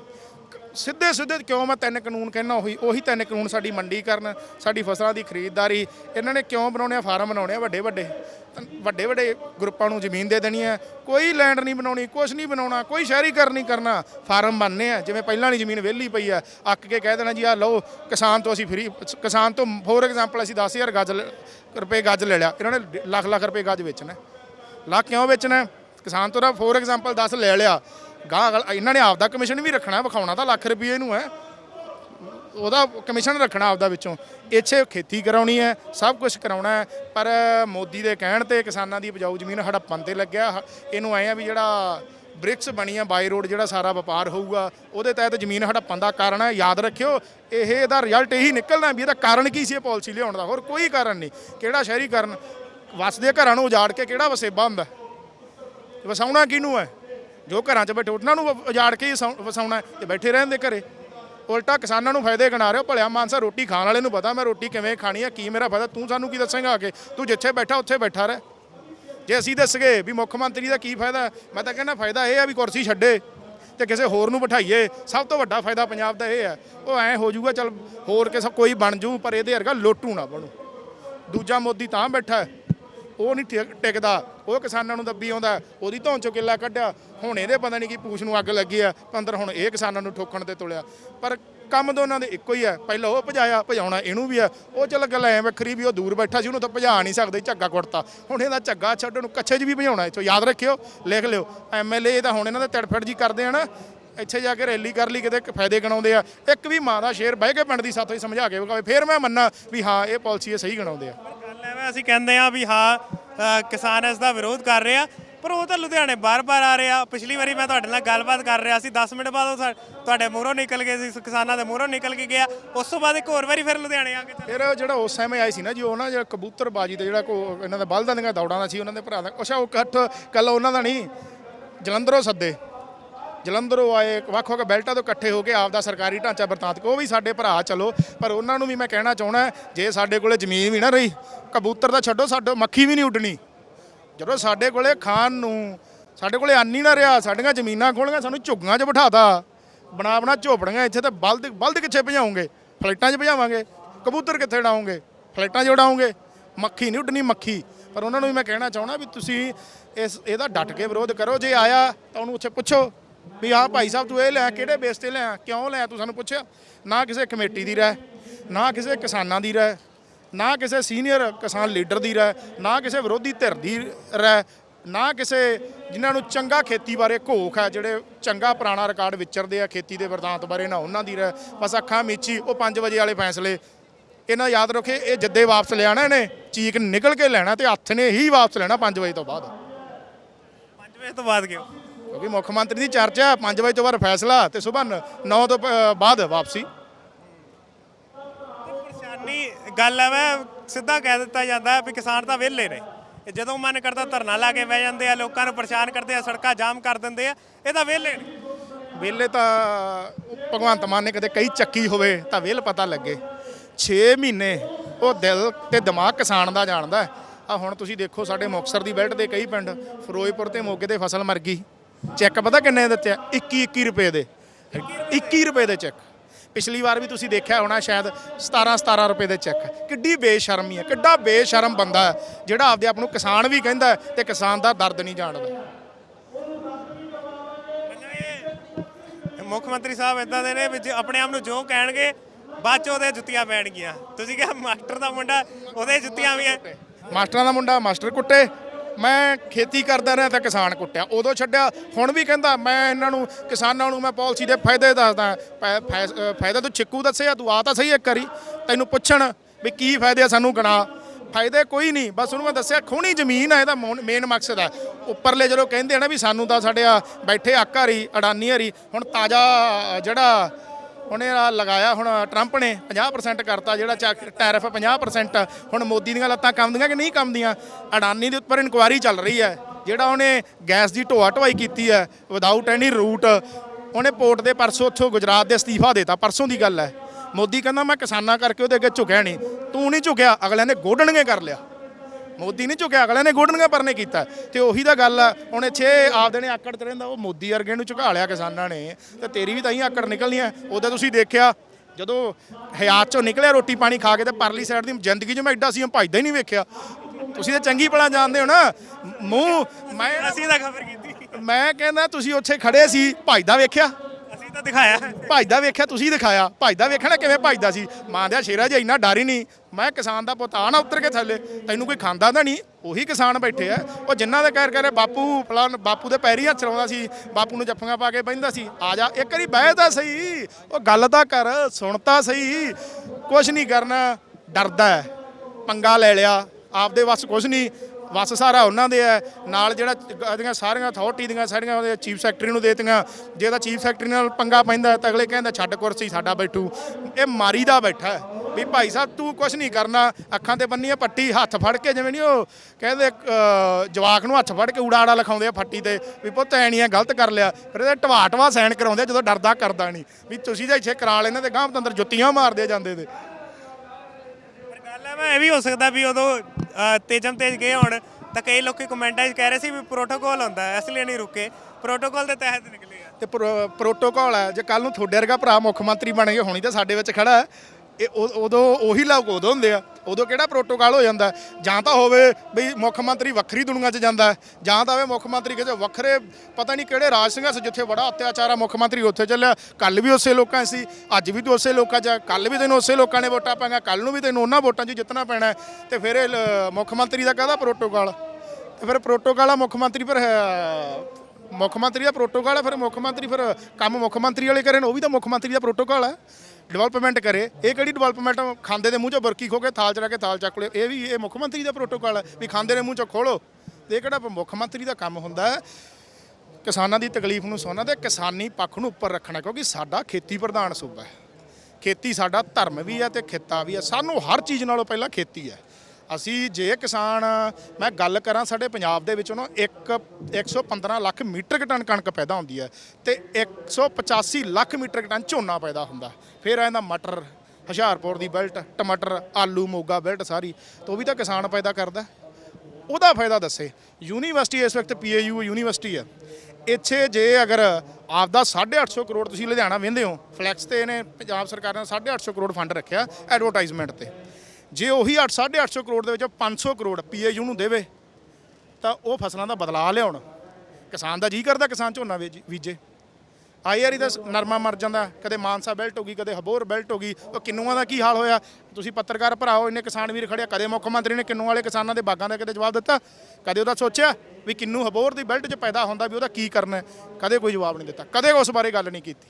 ਸਿੱਧੇ ਸਿੱਧੇ ਕਿਉਂ ਮੈਂ ਤਿੰਨ ਕਾਨੂੰਨ ਕਹਿਣਾ ਉਹੀ ਉਹੀ ਤਿੰਨ ਕਾਨੂੰਨ ਸਾਡੀ ਮੰਡੀਕਰਨ ਸਾਡੀ ਫਸਲਾਂ ਦੀ ਖਰੀਦਦਾਰੀ, ਇਹਨਾਂ ਨੇ ਕਿਉਂ ਬਣਾਉਣੇ ਆ? ਫਾਰਮ ਬਣਾਉਣੇ ਆ ਵੱਡੇ ਵੱਡੇ ਵੱਡੇ ਵੱਡੇ ਗਰੁੱਪਾਂ ਨੂੰ ਜ਼ਮੀਨ ਦੇ ਦੇਣੀ ਹੈ। ਕੋਈ ਲੈਂਡ ਨਹੀਂ ਬਣਾਉਣੀ ਕੁਝ ਨਹੀਂ ਬਣਾਉਣਾ, ਕੋਈ ਸ਼ਹਿਰੀਕਰਨ ਨਹੀਂ ਕਰਨਾ। ਫਾਰਮ ਬਣਨੇ ਆ, ਜਿਵੇਂ ਪਹਿਲਾਂ ਵਾਲੀ ਜ਼ਮੀਨ ਵਿਹਲੀ ਪਈ ਆ। ਅੱਕ ਕੇ ਕਹਿ ਦੇਣਾ ਜੀ ਆ ਲਓ, ਕਿਸਾਨ ਤੋਂ ਅਸੀਂ ਫ੍ਰੀ ਕਿਸਾਨ ਤੋਂ ਫੋਰ ਐਗਜ਼ਾਮਪਲ ਅਸੀਂ 10000 ਗੱਜ ਲ- ਰੁਪਏ ਗੱਜ ਲੈ ਲਿਆ। ਇਹਨਾਂ ਨੇ ਲੱਖ ਲੱਖ ਰੁਪਏ ਗੱਜ ਵੇਚਣਾ। ਲੱਖ ਕਿਉਂ ਵੇਚਣਾ? ਕਿਸਾਨ ਤੋਂ ਨਾ ਫੋਰ ਐਗਜ਼ਾਮਪਲ 10 ਲੈ ਲਿਆ। ਗਾਂ ਇਹਨਾਂ ਨੇ ਆਪਦਾ ਕਮਿਸ਼ਨ ਵੀ ਰੱਖਣਾ, ਵਿਖਾਉਣਾ ਤਾਂ ਲੱਖ ਰੁਪਏ ਨੂੰ ਹੈ। ਉਹਦਾ ਕਮਿਸ਼ਨ ਰੱਖਣਾ ਆਪਦਾ ਵਿੱਚੋਂ। ਇੱਥੇ ਖੇਤੀ ਕਰਾਉਣੀ ਹੈ, ਸਭ ਕੁਝ ਕਰਾਉਣਾ ਹੈ। ਪਰ ਮੋਦੀ ਦੇ ਕਹਿਣ ਤੇ ਕਿਸਾਨਾਂ ਦੀ ਉਪਜਾਊ ਜ਼ਮੀਨ ਹੜੱਪਣ ਤੇ ਲੱਗਿਆ। ਹ- ਇਹਨੂੰ ਆਏ ਆ ਵੀ ਜਿਹੜਾ ਬ੍ਰਿਕਸ ਬਣੀ ਆ, ਬਾਈ ਰੋਡ ਜਿਹੜਾ ਸਾਰਾ ਵਪਾਰ ਹੋਊਗਾ, ਉਹਦੇ ਤਹਿਤ ਜ਼ਮੀਨ ਹੜੱਪਣ ਦਾ ਕਾਰਨ ਹੈ। ਯਾਦ ਰੱਖਿਓ, ਇਹ ਇਹਦਾ ਰਿਜ਼ਲਟ ਇਹੀ ਨਿਕਲਣਾ ਵੀ ਇਹਦਾ ਕਾਰਨ ਕੀ ਸੀ ਇਹ ਪਾਲਿਸੀ ਲਿਆਉਣ ਦਾ। ਹੋਰ ਕੋਈ ਕਾਰਨ ਨਹੀਂ। ਕਿਹੜਾ ਸ਼ਹਿਰੀਕਰਨ? ਵਸਦੇ ਘਰਾਂ ਨੂੰ ਉਜਾੜ ਕੇ ਕਿਹੜਾ ਵਸੇਬਾ ਹੁੰਦਾ? ਵਸਾਉਣਾ ਕਿਹਨੂੰ ਹੈ? ਜੋ ਘਰਾਂ 'ਚ ਬੈਠੇ, ਉਹਨਾਂ ਨੂੰ ਉਜਾੜ ਕੇ ਹੀ ਵਸਾਉ- ਵਸਾਉਣਾ ਹੈ ਤੇ ਬੈਠੇ ਰਹਿਣ ਦੇ ਘਰੇ। ਉਲਟਾ ਕਿਸਾਨਾਂ ਨੂੰ ਫਾਇਦੇ ਗਿਣਾ ਰਹੇ ਹੋ, ਭਲਿਆ ਮਾਨਸਾ ਰੋਟੀ ਖਾਣ ਵਾਲੇ ਨੂੰ ਪਤਾ ਮੈਂ ਰੋਟੀ ਕਿਵੇਂ ਖਾਣੀ ਹੈ, ਕੀ ਮੇਰਾ ਫਾਇਦਾ, ਤੂੰ ਸਾਨੂੰ ਕੀ ਦੱਸੇਂਗਾ ਆ ਕੇ? ਤੂੰ ਜਿੱਥੇ ਬੈਠਾ, ਉੱਥੇ ਬੈਠਾ ਰਹਿ। ਜੇ ਅਸੀਂ ਦੱਸਗੇ ਵੀ ਮੁੱਖ ਮੰਤਰੀ ਦਾ ਕੀ ਫਾਇਦਾ, ਮੈਂ ਤਾਂ ਕਹਿੰਦਾ ਫਾਇਦਾ ਇਹ ਆ ਵੀ ਕੁਰਸੀ ਛੱਡੇ ਤੇ ਕਿਸੇ ਹੋਰ ਨੂੰ ਬਿਠਾਈਏ। ਸਭ ਤੋਂ ਵੱਡਾ ਫਾਇਦਾ ਪੰਜਾਬ ਦਾ ਇਹ ਹੈ। ਉਹ ਐ ਹੋ ਜਾਊਗਾ, ਚਲ ਹੋਰ ਕਿਸੇ, ਕੋਈ ਬਣ ਜੂ ਪਰ ਇਹਦੇ ਵਰਗਾ ਲੋਟੂ ਨਾ ਬਣੂ। ਦੂਜਾ ਮੋਦੀ ਤਾਂ ਬੈਠਾ ਉਹ ਨਹੀਂ ਟਿਕ- ਟਿਕਦਾ। ਉਹ ਕਿਸਾਨਾਂ ਨੂੰ ਦੱਬੀ ਆਉਂਦਾ। ਉਹਦੀ ਧੌਣ ਚੋਂ ਕਿੱਲਾ ਕੱਢਿਆ। ਹੁਣ ਇਹਦੇ ਪਤਾ ਨਹੀਂ ਕੀ ਪੂਛ ਨੂੰ ਅੱਗ ਲੱਗੀ ਆ। ਅੰਦਰ ਹੁਣ ਇਹ ਕਿਸਾਨਾਂ ਨੂੰ ਠੋਕਣ ਤੇ ਤੁਲਿਆ। ਪਰ ਕੰਮ ਦੋਨਾਂ ਦੇ ਇੱਕੋ ਹੀ ਹੈ ਪਹਿਲਾਂ ਉਹ ਭਜਾਇਆ, ਭਜਾਉਣਾ ਇਹਨੂੰ ਵੀ ਆ। ਉਹ ਚੱਲ ਗੱਲ ਐ ਵੱਖਰੀ ਵੀ ਉਹ ਦੂਰ ਬੈਠਾ ਸੀ, ਉਹਨੂੰ ਤਾਂ ਭਜਾ ਨਹੀਂ ਸਕਦੇ, ਝੱਗਾ ਕੁੱਟਤਾ। ਹੁਣ ਇਹਦਾ ਝੱਗਾ ਛੱਡ ਉਹਨੂੰ ਕੱਛੇ 'ਚ ਵੀ ਭਜਾਉਣਾ ਇੱਥੋਂ। ਯਾਦ ਰੱਖਿਓ, ਲਿਖ ਲਿਓ। ਐਮਐਲਏ ਤਾਂ ਹੁਣ ਇਹਨਾਂ ਦੇ ਤੜਫੜ ਜੀ ਕਰਦੇ ਆ ਨਾ। ਇੱਥੇ ਜਾ ਕੇ ਰੈਲੀ ਕਰ ਲਈ, ਕਿਤੇ ਫਾਇਦੇ ਗਣਾਉਂਦੇ ਆ। ਇੱਕ ਵੀ ਮਾਂ ਦਾ ਸ਼ੇਰ ਬਹਿ ਕੇ ਪਿੰਡ ਦੀ ਸਾਥੋਂ ਹੀ ਸਮਝਾ ਕੇ ਵਿਖਾਵੇ। ਫਿਰ ਮੈਂ ਮੰਨਾਂ ਵੀ ਹਾਂ, ਇਹ ਪਾਲਿਸੀ ਇਹ ਸਹੀ ਗਣਾਉਂਦੇ ਆ। ਅਸੀਂ ਕਹਿੰਦੇ ਆ ਵੀ ਹਾਂ ਅ, ਕਿਸਾਨ ਇਸ ਦਾ ਵਿਰੋਧ ਕਰ ਰਹੇ। ਆ ਪਰ ਉਹ ਤਾਂ ਲੁਧਿਆਣੇ ਬਾਰ-ਬਾਰ ਆ ਰਹੇ। ਆ ਪਿਛਲੀ ਵਾਰੀ ਮੈਂ ਤੁਹਾਡੇ ਨਾਲ ਗੱਲਬਾਤ ਕਰ ਰਿਹਾ ਸੀ। 10 ਮਿੰਟ ਬਾਅਦ ਉਹ ਸਾ- ਤੁਹਾਡੇ ਮੂਹਰੋਂ ਨਿਕਲ ਗਏ ਸੀ ਕਿਸਾਨਾਂ ਦੇ ਮੂਹਰੋਂ ਨਿਕਲ ਕੇ ਗਿਆ। ਉਸ ਤੋਂ ਬਾਅਦ ਇੱਕ ਹੋਰ ਵਾਰੀ ਫਿਰ ਲੁਧਿਆਣੇ ਆ ਕੇ ਚੱਲ- ਫਿਰ ਉਹ ਜਿਹੜਾ ਉਸ ਸਮੇਂ ਆਈ ਸੀ ਨਾ ਜੀ ਉਹ ਨਾ ਜਿਹੜਾ ਕਬੂਤਰਬਾਜੀ ਦਾ ਜਿਹੜਾ ਕੋ ਇਹਨਾਂ ਦਾ ਬਲਦਾਂ ਦੀਆਂ ਦੌੜਾਂ ਦਾ ਸੀ ਉਹਨਾਂ ਦੇ ਭਰਾ ਦਾ ਅੱਛਾ ਉਹ ਇਕੱਠ ਕੱਲ ਉਹਨਾਂ ਦਾ ਨਹੀਂ ਜਲੰਧਰੋਂ ਸੱਦੇ। ਜਲੰਧਰੋਂ ਆਏ, ਵੱਖ ਵੱਖ ਬੈਲਟਾਂ ਤੋਂ ਇਕੱਠੇ ਹੋ ਕੇ ਆਪਦਾ ਸਰਕਾਰੀ ਢਾਂਚਾ ਬਰਤਾਂਤ ਕੋ ਉਹ ਵੀ ਸਾਡੇ ਭਰਾ, ਚਲੋ, ਪਰ ਉਹਨਾਂ ਨੂੰ ਵੀ ਮੈਂ ਕਹਿਣਾ ਚਾਹਣਾ ਜੇ ਸਾਡੇ ਕੋਲੇ ਜ਼ਮੀਨ ਵੀ ਨਾ ਰਹੀ, ਕਬੂਤਰ ਤਾਂ ਛੱਡੋ ਸਾਡੇ, ਮੱਖੀ ਵੀ ਨਹੀਂ ਉੱਡਣੀ। ਜਦੋਂ ਸਾਡੇ ਕੋਲੇ ਖਾਣ ਨੂੰ, ਸਾਡੇ ਕੋਲੇ ਅੰਨ ਹੀ ਨਾ ਰਿਹਾ, ਸਾਡੀਆਂ ਜ਼ਮੀਨਾਂ ਖੋਲੀਆਂ, ਸਾਨੂੰ ਝੁੱਗਾਂ 'ਚ ਬਿਠਾਤਾ। ਬਣਾ ਬਣਾ ਝੋਪੜੀਆਂ ਇੱਥੇ ਤਾਂ ਬਲਦ ਬਲਦ ਕਿੱਥੇ ਭਜਾਉਂਗੇ ਫਲਾਈਟਾਂ 'ਚ ਭਜਾਵਾਂਗੇ। ਕਬੂਤਰ ਕਿੱਥੇ ਉਡਾਉਂਗੇ ਫਲਾਈਟਾਂ 'ਚ ਉਡਾਉਂਗੇ ਮੱਖੀ ਨਹੀਂ ਉੱਡਣੀ, ਮੱਖੀ। ਪਰ ਉਹਨਾਂ ਨੂੰ ਵੀ ਮੈਂ ਕਹਿਣਾ ਚਾਹਣਾ ਵੀ ਤੁਸੀਂ ਇਸ, ਇਹਦਾ ਡਟ ਕੇ ਵਿਰੋਧ ਕਰੋ। ਜੇ ਆਇਆ ਤਾਂ ਉਹਨੂੰ ਉੱਥੇ ਪੁੱਛੋ। ਵੀ ਆਹ ਭਾਈ ਸਾਹਿਬ, ਤੂੰ ਇਹ ਲੈ, ਕਿਹੜੇ ਬੇਸ ਤੇ ਲੈ, ਕਿਉਂ ਲੈ? ਤੂੰ ਸਾਨੂੰ ਪੁੱਛਿਆ, ਨਾ ਕਿਸੇ ਕਮੇਟੀ ਦੀ ਰਹਿ, ਨਾ ਕਿਸੇ ਕਿਸਾਨਾਂ ਦੀ ਰਹਿ, ਨਾ ਕਿਸੇ ਸੀਨੀਅਰ ਕਿਸਾਨ ਲੀਡਰ ਦੀ ਰਹਿ, ਨਾ ਕਿਸੇ ਵਿਰੋਧੀ ਧਿਰ ਦੀ ਰਹਿ, ਨਾ ਕਿਸੇ ਜਿਨ੍ਹਾਂ ਨੂੰ ਚੰਗਾ ਖੇਤੀ ਬਾਰੇ ਘੋਖ ਹੈ, ਜਿਹੜੇ ਚੰਗਾ ਪੁਰਾਣਾ ਰਿਕਾਰਡ ਵਿਚਰਦੇ ਆ ਖੇਤੀ ਦੇ ਵਰਦਾਂਤ ਬਾਰੇ, ਨਾ ਉਹਨਾਂ ਦੀ ਰਹਿ। ਬਸ ਅੱਖਾਂ ਮੀਚੀ, ਉਹ 5 ਵਜੇ ਵਾਲੇ ਫੈਸਲੇ। ਇਹਨਾਂ ਯਾਦ ਰੱਖੇ, ਇਹ ਜੱਦੇ ਵਾਪਸ ਲਿਆਣਾ ਇਹਨੇ ਚੀਕ ਨਿਕਲ ਕੇ ਲੈਣਾ ਤੇ ਹੱਥ ਨੇ ਹੀ ਵਾਪਸ ਲੈਣਾ 5 ਵਜੇ ਤੋਂ ਬਾਅਦ। 5 ਵਜੇ ਤੋਂ ਬਾਅਦ ਕਿਉਂ? ਕਿਉਂਕਿ ਮੁੱਖ ਮੰਤਰੀ ਦੀ ਚਰਚਾ 5 ਵਜੇ ਤੋਂ ਬਾਅਦ ਫੈਸਲਾ ਤੇ ਸਵੇਰ 9 ਤੋਂ ਪ- ਬਾਅਦ ਵਾਪਸੀ। ਪਰੇਸ਼ਾਨੀ ਗੱਲ ਐਵੇਂ ਸਿੱਧਾ ਕਹਿ ਦਿੱਤਾ ਜਾਂਦਾ ਹੈ ਵੀ ਕਿਸਾਨ ਤਾਂ ਵਿਹਲੇ ਨੇ। ਇਹ ਜਦੋਂ ਮਨ ਕਰਦਾ ਧਰਨਾ ਲਾ ਕੇ ਬਹਿ ਜਾਂਦੇ ਆ ਲੋਕਾਂ ਨੂੰ ਪਰੇਸ਼ਾਨ ਕਰਦੇ ਆ ਸੜਕਾਂ ਜਾਮ ਕਰ ਦਿੰਦੇ ਆ ਇਹ ਤਾਂ ਵਿਹਲੇ ਨੇ। ਵੇਲੇ ਤਾਂ ਭਗਵੰਤ ਮਾਨ ਨੇ ਕਦੇ ਕਈ ਚੱਕੀ ਹੋਵੇ ਤਾਂ ਵੇਲ ਪਤਾ ਲੱਗੇ। 6 ਮਹੀਨੇ ਉਹ ਦਿਲ ਤੇ ਦਿਮਾਗ ਕਿਸਾਨ ਦਾ ਜਾਣਦਾ ਆ ਹੁਣ ਤੁਸੀਂ ਦੇਖੋ ਸਾਡੇ ਮੁਕਤਸਰ ਦੀ ਬੈਲਟ ਦੇ ਕਈ ਪਿੰਡ ਫਿਰੋਜ਼ਪੁਰ ਤੇ ਮੋਗੇ ਦੇ ਫਸਲ ਮਰ ਗਈ। ਚੈੱਕ ਪਤਾ ਕਿੰਨੇ ਦਿੱਤੇ ਆ? 21 21 ਰੁਪਏ ਦੇ। 21 ਰੁਪਏ ਦੇ ਚੈੱਕ। ਪਿਛਲੀ ਵਾਰ ਵੀ ਤੁਸੀਂ ਦੇਖਿਆ ਹੋਣਾ ਸ਼ਾਇਦ 17 17 ਰੁਪਏ ਦੇ ਚੈੱਕ। ਕਿੱਡੀ ਬੇਸ਼ਰਮੀ ਹੈ ਕਿੱਡਾ ਬੇਸ਼ਰਮ ਬੰਦਾ ਹੈ ਜਿਹੜਾ ਆਪਦੇ ਆਪ ਨੂੰ ਕਿਸਾਨ ਵੀ ਕਹਿੰਦਾ ਤੇ ਕਿਸਾਨ ਦਾ ਦਰਦ ਨਹੀਂ ਜਾਣਦਾ। ਮੁੱਖ ਮੰਤਰੀ ਸਾਹਿਬ ਇਦਾਂ ਦੇ ਨੇ ਵੀ ਜੇ ਆਪਣੇ ਆਪ ਨੂੰ ਜੋ ਕਹਿਣਗੇ ਬਾਅਦ ਚ ਉਹਦੇ ਜੁੱਤੀਆਂ ਪੈਣਗੀਆਂ। ਤੁਸੀਂ ਕਿਹਾ ਮਾਸਟਰ ਦਾ ਮੁੰਡਾ ਉਹਦੇ ਜੁੱਤੀਆਂ ਵੀ ਮਾਸਟਰਾਂ ਦਾ ਮੁੰਡਾ ਮਾਸਟਰ ਕੁੱਟੇ। ਮੈਂ ਖੇਤੀ ਕਰਦਾ ਰਿਹਾ ਤਾਂ ਕਿਸਾਨ ਕੁੱਟਿਆ। ਉਦੋਂ ਛੱਡਿਆ, ਹੁਣ ਵੀ ਕਹਿੰਦਾ, ਮੈਂ ਇਹਨਾਂ ਨੂੰ, ਕਿਸਾਨਾਂ ਨੂੰ ਮੈਂ ਪਾਲਿਸੀ ਦੇ ਫਾਇਦੇ ਦੱਸਦਾ। ਫਾਇ- ਫਾਇ- ਫਾਇਦਾ ਤੂੰ ਛਿੱਕੂ ਦੱਸਿਆ, ਤੂੰ ਆ ਤਾਂ ਸਹੀ ਇੱਕ ਵਾਰੀ। ਤੈਨੂੰ ਪੁੱਛਣ ਵੀ ਕੀ ਫਾਇਦੇ ਆ ਸਾਨੂੰ ਗਣਾ। ਫਾਇਦੇ ਕੋਈ ਨਹੀਂ, ਬਸ ਉਹਨੂੰ ਮੈਂ ਦੱਸਿਆ ਖੋਣੀ ਜ਼ਮੀਨ ਆ, ਇਹਦਾ ਮੇਨ ਮਕਸਦ ਹੈ ਉੱਪਰਲੇ ਜਦੋਂ ਕਹਿੰਦੇ ਆ ਨਾ ਵੀ ਸਾਨੂੰ ਤਾਂ ਸਾਡੇ ਆ ਬੈਠੇ ਆਕਾ ਹਰੀ ਅਡਾਨੀ ਹਰੀ ਹੁਣ ਤਾਜ਼ਾ ਜਿਹੜਾ ਉਹਨੇ ਆਹ ਲਗਾਇਆ ਹੁਣ ਟਰੰਪ ਨੇ 50% ਕਰਤਾ, ਜਿਹੜਾ ਚੱਕ- ਟੈਰਿਫ 50% ਹੁਣ ਮੋਦੀ ਦੀਆਂ ਲੱਤਾਂ ਕੰਮਦੀਆਂ ਕਿ ਨਹੀਂ ਕੰਮਦੀਆਂ ਅਡਾਨੀ ਦੇ ਉੱਪਰ ਇਨਕੁਆਇਰੀ ਚੱਲ ਰਹੀ ਹੈ, ਜਿਹੜਾ ਉਹਨੇ ਗੈਸ ਦੀ ਢੋਆ ਢਵਾਈ ਕੀਤੀ ਹੈ ਵਿਦਆਊਟ ਐਨੀ ਰੂਟ ਉਹਨੇ ਪੋਰਟ ਦੇ ਪਰਸੋਂ ਉੱਥੋਂ ਗੁਜਰਾਤ ਦੇ ਅਸਤੀਫਾ ਦੇਤਾ, ਪਰਸੋਂ ਦੀ ਗੱਲ ਹੈ। ਮੋਦੀ ਕਹਿੰਦਾ, ਮੈਂ ਕਿਸਾਨਾਂ ਕਰਕੇ ਉਹਦੇ ਅੱਗੇ ਝੁਕਿਆ ਨਹੀਂ, ਤੂੰ ਨਹੀਂ ਝੁਕਿਆ, ਅਗਲਿਆਂ ਨੇ ਗੋਡਣਗੇ ਕਰ ਲਿਆ। ਮੋਦੀ ਨਹੀਂ ਝੁਕਿਆ ਅਗਲਿਆਂ ਨੇ ਗੋਡਣਗੇ ਪਰਨੇ ਕੀਤਾ। ਤੇ ਉਹੀ ਤਾਂ ਗੱਲ ਆ ਹੁਣ ਇੱਥੇ ਆਪਦੇ ਨੇ ਆਕੜ ਤੇ ਰਹਿੰਦਾ ਉਹ ਮੋਦੀ ਵਰਗੇ ਨੂੰ ਝੁਕਾ ਲਿਆ ਕਿਸਾਨਾਂ ਨੇ। ਤੇ ਤੇਰੀ ਵੀ ਤਾਂ ਹੀ ਆਕੜ ਨਿਕਲਣੀ ਹੈ ਉਹਦਾ ਤੁਸੀਂ ਦੇਖਿਆ ਜਦੋਂ ਹਯਾਤ ਚੋਂ ਨਿਕਲਿਆ ਰੋਟੀ ਪਾਣੀ ਖਾ ਕੇ ਤੇ ਪਰਲੀ ਸਾਈਡ ਦੀ ਜ਼ਿੰਦਗੀ 'ਚ ਮੈਂ ਐਡਾ ਸੀ ਭਜਦਾ ਹੀ ਨਹੀਂ ਵੇਖਿਆ। ਤੁਸੀਂ ਤਾਂ ਚੰਗੀ ਭਲਾ ਜਾਣਦੇ ਹੋ ਨਾ। ਮੂੰਹ ਮੈਂ ਅਸੀਂ ਤਾਂ ਖਬਰ ਕੀਤੀ। ਮੈਂ ਕਹਿੰਦਾ ਤੁਸੀਂ ਉੱਥੇ ਖੜੇ ਸੀ ਭਜਦਾ ਵੇਖਿਆ। ਅਸੀਂ ਤਾਂ ਦਿਖਾਇਆ। ਭਜਦਾ ਵੇਖਿਆ, ਤੁਸੀਂ ਦਿਖਾਇਆ। ਭਜਦਾ ਵੇਖਣਾ ਕਿਵੇਂ ਭਜਦਾ ਸੀ? ਮਾਂ ਦਾ ਸ਼ੇਰਾ ਜੀ ਇੰਨਾ ਡਰ ਹੀ ਨਹੀਂ। ਮੈਂ ਕਿਸਾਨ ਦਾ ਪੁੱਤ, ਆ ਨਾ ਉਤਰ ਕੇ ਥੱਲੇ। ਤੈਨੂੰ ਕੋਈ ਖਾਂਦਾ ਤਾਂ ਨਹੀਂ? ਉਹੀ ਕਿਸਾਨ ਬੈਠੇ ਆ। ਉਹ ਜਿਨ੍ਹਾਂ ਦੇ ਕਹਿਰ ਕਰੇ ਬਾਪੂ ਫਲਾਨ ਬਾਪੂ ਦੇ ਪੈਰੀ ਹੱਥ ਚਲਾਉਂਦਾ ਸੀ, ਬਾਪੂ ਨੂੰ ਜੱਫੀਆਂ ਪਾ ਕੇ ਬਹਿੰਦਾ ਸੀ। ਆ ਜਾ, ਇੱਕ ਵਾਰੀ ਬਹਿ ਤਾਂ ਸਹੀ। ਉਹ ਗੱਲ ਤਾਂ ਕਰ, ਸੁਣ ਤਾਂ ਸਹੀ। ਕੁਛ ਨਹੀਂ ਕਰਨਾ, ਡਰਦਾ ਹੈ। ਪੰਗਾ ਲੈ ਲਿਆ। ਆਪਦੇ ਵੱਸ ਕੁਛ ਨਹੀਂ। ਵਸ ਸਾਰਾ ਉਹਨਾਂ ਦੇ ਹੈ। ਨਾਲ ਜਿਹੜਾ ਇਹਦੀਆਂ ਸਾਰੀਆਂ ਅਥਾਰਟੀ ਦੀਆਂ ਸਾਰੀਆਂ ਉਹਦੇ ਚੀਫ ਸੈਕਟਰੀ ਨੂੰ ਦੇਤੀਆਂ। ਜੇ ਤਾਂ ਚੀਫ ਸੈਕਟਰੀ ਨਾਲ ਪੰਗਾ ਪੈਂਦਾ ਤਾਂ ਅਗਲੇ ਕਹਿੰਦਾ, ਛੱਡ ਕੁਰਸੀ, ਸਾਡਾ ਬੈਠੂ। ਇਹ ਮਾਰੀ ਦਾ ਬੈਠਾ ਹੈ ਵੀ ਭਾਈ ਸਾਹਿਬ, ਤੂੰ ਕੁਛ ਨਹੀਂ ਕਰਨਾ। ਅੱਖਾਂ ਤੇ ਬੰਨੀ ਆ ਪੱਟੀ, ਹੱਥ ਫੜ ਕੇ ਜਿਵੇਂ ਨਹੀਂ ਉਹ ਕਹਿੰਦੇ ਜਵਾਕ ਨੂੰ ਹੱਥ ਫੜ ਕੇ ਊੜਾ ਆੜਾ ਲਿਖਾਉਂਦੇ ਆ ਫੱਟੀ ਤੇ ਵੀ ਪੁੱਤ ਐ ਨਹੀਂ ਆ ਗਲਤ ਕਰ ਲਿਆ। ਫਿਰ ਇਹਦੇ ਢਵਾ ਢਵਾ ਸਾਈਨ ਕਰਾਉਂਦੇ ਆ, ਜਦੋਂ ਡਰਦਾ ਕਰਦਾ ਨਹੀਂ। ਵੀ ਤੁਸੀਂ ਤਾਂ ਇੱਥੇ ਕਰਾ ਲੈਣਾ ਤੇ ਗਾਂਹ ਅੰਦਰ ਜੁੱਤੀਆਂ ਮਾਰਦੇ ਜਾਂਦੇ ਤੇ। ਪਰ ਗੱਲ ਹੈ ਮੈਂ ਇਹ ਵੀ ਹੋ ਸਕਦਾ ਵੀ ਉਦੋਂ ਤੇਜਮ ਤੇਜ ਗਏ ਹੁਣ ਤਾਂ ਕਈ ਲੋਕੀ ਕਮੈਂਟਾਂ 'ਚ ਕਹਿ ਰਹੇ ਸੀ ਵੀ ਪ੍ਰੋਟੋਕੋਲ ਹੁੰਦਾ ਹੈ, ਇਸ ਲਈ ਨਹੀਂ ਰੁਕੇ। ਪ੍ਰੋਟੋਕੋਲ ਦੇ ਤਹਿਤ ਨਿਕਲੇ ਆ। ਤੇ ਪ੍ਰੋ- ਪ੍ਰੋਟੋਕਾਲ ਹੈ ਜੇ ਕੱਲ ਨੂੰ ਤੁਹਾਡੇ ਵਰਗਾ ਭਰਾ ਮੁੱਖ ਮੰਤਰੀ ਬਣ ਗਏ ਹੋਣੀ ਤਾਂ ਸਾਡੇ ਵਿੱਚ ਖੜਾ ਹੈ। ਇਹ ਉਹ- ਉਦੋਂ ਉਹੀ ਲੋਕ ਉਦੋਂ ਹੁੰਦੇ ਆ। ਉਦੋਂ ਕਿਹੜਾ ਪ੍ਰੋਟੋਕਾਲ ਹੋ ਜਾਂਦਾ? ਜਾਂ ਤਾਂ ਹੋਵੇ ਬਈ ਮੁੱਖ ਮੰਤਰੀ ਵੱਖਰੀ ਦੁਨੀਆ 'ਚ ਜਾਂਦਾ ਹੈ, ਜਾਂ ਤਾਂ ਹੋਵੇ ਮੁੱਖ ਮੰਤਰੀ ਕਿਸੇ ਵੱਖਰੇ ਪਤਾ ਨਹੀਂ ਕਿਹੜੇ ਰਾਜ ਸਿੰਘਾਂ ਜਿੱਥੇ ਬੜਾ ਅਤਿਆਚਾਰ ਆ ਮੁੱਖ ਮੰਤਰੀ ਉੱਥੇ ਚੱਲਿਆ। ਕੱਲ ਵੀ ਉਸੇ ਲੋਕਾਂ 'ਚ ਸੀ ਅੱਜ ਵੀ ਤੂੰ ਉਸੇ ਲੋਕਾਂ 'ਚ ਆ, ਕੱਲ ਵੀ ਤੈਨੂੰ ਉਸੇ ਲੋਕਾਂ ਨੇ ਵੋਟਾਂ ਪਾਈਆਂ ਕੱਲ ਨੂੰ ਵੀ ਤੈਨੂੰ ਉਹਨਾਂ ਵੋਟਾਂ 'ਚ ਹੀ ਜਿੱਤਣਾ ਪੈਣਾ ਹੈ। ਤੇ ਫਿਰ ਇਹ ਲ- ਮੁੱਖ ਮੰਤਰੀ ਦਾ ਕਾਹਦਾ ਪ੍ਰੋਟੋਕਾਲ ਤੇ ਫਿਰ ਪ੍ਰੋਟੋਕਾਲ ਆ ਮੁੱਖ ਮੰਤਰੀ ਪਰ ਹੈ, ਮੁੱਖ ਮੰਤਰੀ ਦਾ ਪ੍ਰੋਟੋਕਾਲ ਹੈ ਫਿਰ ਮੁੱਖ ਮੰਤਰੀ ਫਿਰ ਕੰਮ ਮੁੱਖ ਮੰਤਰੀ ਵਾਲੇ ਕਰਨ ਉਹ ਵੀ ਤਾਂ ਮੁੱਖ ਮੰਤਰੀ ਦਾ ਪ੍ਰੋਟੋਕਾਲ ਹੈ ਡਿਵੈਲਪਮੈਂਟ ਕਰੇ, ਇਹ ਕਿਹੜੀ ਡਿਵੈਲਪਮੈਂਟ? ਖਾਂਦੇ ਦੇ ਮੂੰਹ ਚੋਂ ਬਰਕੀ ਖੋ ਕੇ ਥਾਲ ਚ ਰੱਖ ਕੇ ਥਾਲ ਚੱਕ ਲਿਓ। ਇਹ ਵੀ ਇਹ ਮੁੱਖ ਮੰਤਰੀ ਦਾ ਪ੍ਰੋਟੋਕਾਲ ਹੈ ਵੀ ਖਾਂਦੇ ਦੇ ਮੂੰਹ ਚੋਂ ਖੋਲੋ। ਤੇ ਇਹ ਕਿਹੜਾ ਮੁੱਖ ਮੰਤਰੀ ਦਾ ਕੰਮ ਹੁੰਦਾ ਹੈ? ਕਿਸਾਨਾਂ ਦੀ ਤਕਲੀਫ ਨੂੰ ਸੁਣਨਾ ਤੇ ਕਿਸਾਨੀ ਪੱਖ ਨੂੰ ਉੱਪਰ ਰੱਖਣਾ, ਕਿਉਂਕਿ ਸਾਡਾ ਖੇਤੀ ਪ੍ਰਧਾਨ ਸੂਬਾ ਹੈ। ਖੇਤੀ ਸਾਡਾ ਧਰਮ ਵੀ ਹੈ ਤੇ ਖਿੱਤਾ ਵੀ ਹੈ। ਸਾਨੂੰ ਹਰ ਚੀਜ਼ ਨਾਲੋਂ ਪਹਿਲਾਂ ਖੇਤੀ ਹੈ। ਅਸੀਂ ਜੇ ਕਿਸਾਨ, ਮੈਂ ਗੱਲ ਕਰਾਂ ਸਾਡੇ ਪੰਜਾਬ ਦੇ ਵਿੱਚੋਂ ਨਾ ਇੱਕ 115 ਲੱਖ ਮੀਟਰ ਟਨ ਕਣਕ ਪੈਦਾ ਹੁੰਦੀ ਹੈ ਤੇ 185 ਲੱਖ ਮੀਟਰ ਟਨ ਝੋਨਾ ਪੈਦਾ ਹੁੰਦਾ। ਫਿਰ ਆ ਮਟਰ, ਹੁਸ਼ਿਆਰਪੁਰ ਦੀ ਬੈਲਟ, ਟਮਾਟਰ, ਆਲੂ, ਮੋਗਾ ਬੈਲਟ ਸਾਰੀ, ਤੇ ਉਹ ਵੀ ਤਾਂ ਕਿਸਾਨ ਪੈਦਾ ਕਰਦਾ। ਉਹਦਾ ਫਾਇਦਾ ਦੱਸੇ, ਯੂਨੀਵਰਸਿਟੀ ਇਸ ਵਕਤ ਪੀਏਯੂ ਯੂਨੀਵਰਸਿਟੀ ਹੈ। ਇੱਥੇ ਜੇ ਅਗਰ ਆਪਦਾ 850 ਕਰੋੜ ਤੁਸੀਂ ਲੁਧਿਆਣਾ ਵੇਂਦੇ ਹੋ, ਫਲੈਕਸ ਤੇ ਇਹਨੇ ਪੰਜਾਬ ਸਰਕਾਰ ਨੇ 850 ਕਰੋੜ ਫੰਡ ਰੱਖਿਆ ਐਡਵਰਟਾਈਜ਼ਮੈਂਟ ਤੇ। ਜੇ ਉਹੀ 8 850 ਕਰੋੜ ਦੇ ਵਿੱਚੋਂ 500 ਕਰੋੜ ਪੀਏਯੂ ਨੂੰ ਦੇਵੇ, ਤਾਂ ਉਹ ਫਸਲਾਂ ਦਾ ਬਦਲਾਅ ਲਿਆਉਣ। ਕਿਸਾਨ ਦਾ ਜੀ ਕਰਦਾ ਕਿਸਾਨ ਝੋਨਾ ਵੇਚ- ਬੀਜੇ। ਆਈ ਵਾਰੀ ਤਾਂ ਨਰਮਾ ਮਰ ਜਾਂਦਾ, ਕਦੇ ਮਾਨਸਾ ਬੈਲਟ ਹੋ ਗਈ, ਕਦੇ ਹਬੋਰ ਬੈਲਟ ਹੋ ਗਈ, ਉਹ ਕਿੰਨੂਆਂ ਦਾ ਕੀ ਹਾਲ ਹੋਇਆ? ਤੁਸੀਂ ਪੱਤਰਕਾਰ ਭਰਾਓ, ਇੰਨੇ ਕਿਸਾਨ ਵੀਰ ਖੜਿਆ ਕਦੇ ਮੁੱਖ ਮੰਤਰੀ ਨੇ ਕਿੰਨੂ ਵਾਲੇ ਕਿਸਾਨਾਂ ਦੇ ਬਾਗਾਂ ਦਾ ਕਦੇ ਜਵਾਬ ਦਿੱਤਾ? ਕਦੇ ਉਹਦਾ ਸੋਚਿਆ ਵੀ ਕਿੰਨੂ ਹਬੋਰ ਦੀ ਬੈਲਟ 'ਚ ਪੈਦਾ ਹੁੰਦਾ ਵੀ ਉਹਦਾ ਕੀ ਕਰਨਾ ਕਦੇ ਕੋਈ ਜਵਾਬ ਨਹੀਂ ਦਿੱਤਾ, ਕਦੇ ਉਸ ਬਾਰੇ ਗੱਲ ਨਹੀਂ ਕੀਤੀ।